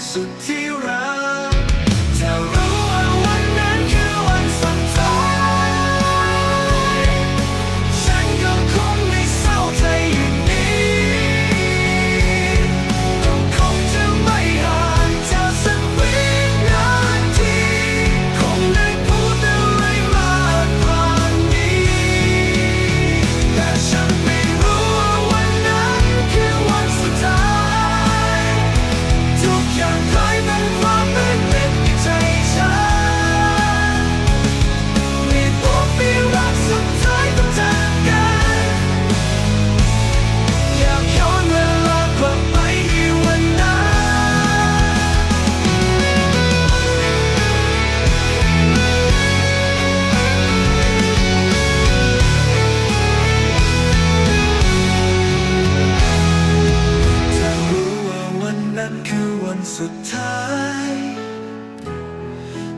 sutil สุดท้าย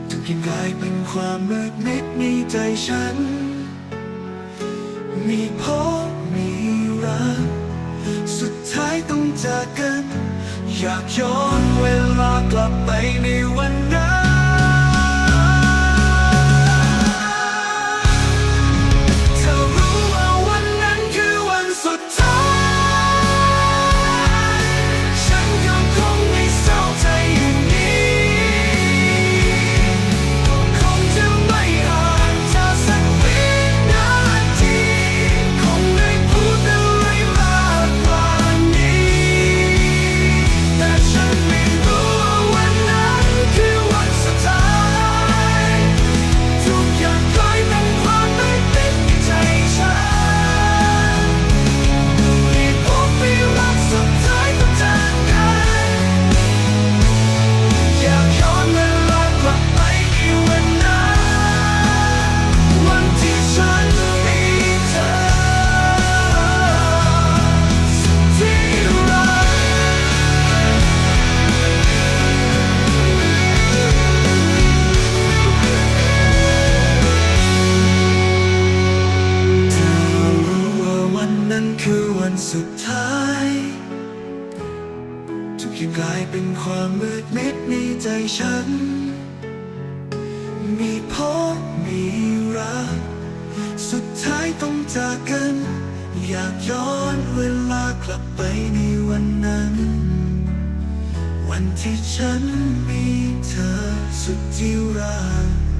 ทุกอย่างกลายเป็นความมืดมิดในใจฉัน มีพบมีรัก สุดท้ายต้องจากกัน อยากย้อนเวลากลับไปในวันนั้นันสุดท้าย ทุกอย่างกลายเป็นความมืดมิดในใจฉัน มีพบมีรัก สุดท้ายต้องจากกัน อยากย้อนเวลากลับไปในวันนั้น วันที่ฉันมีเธอสุดที่รัก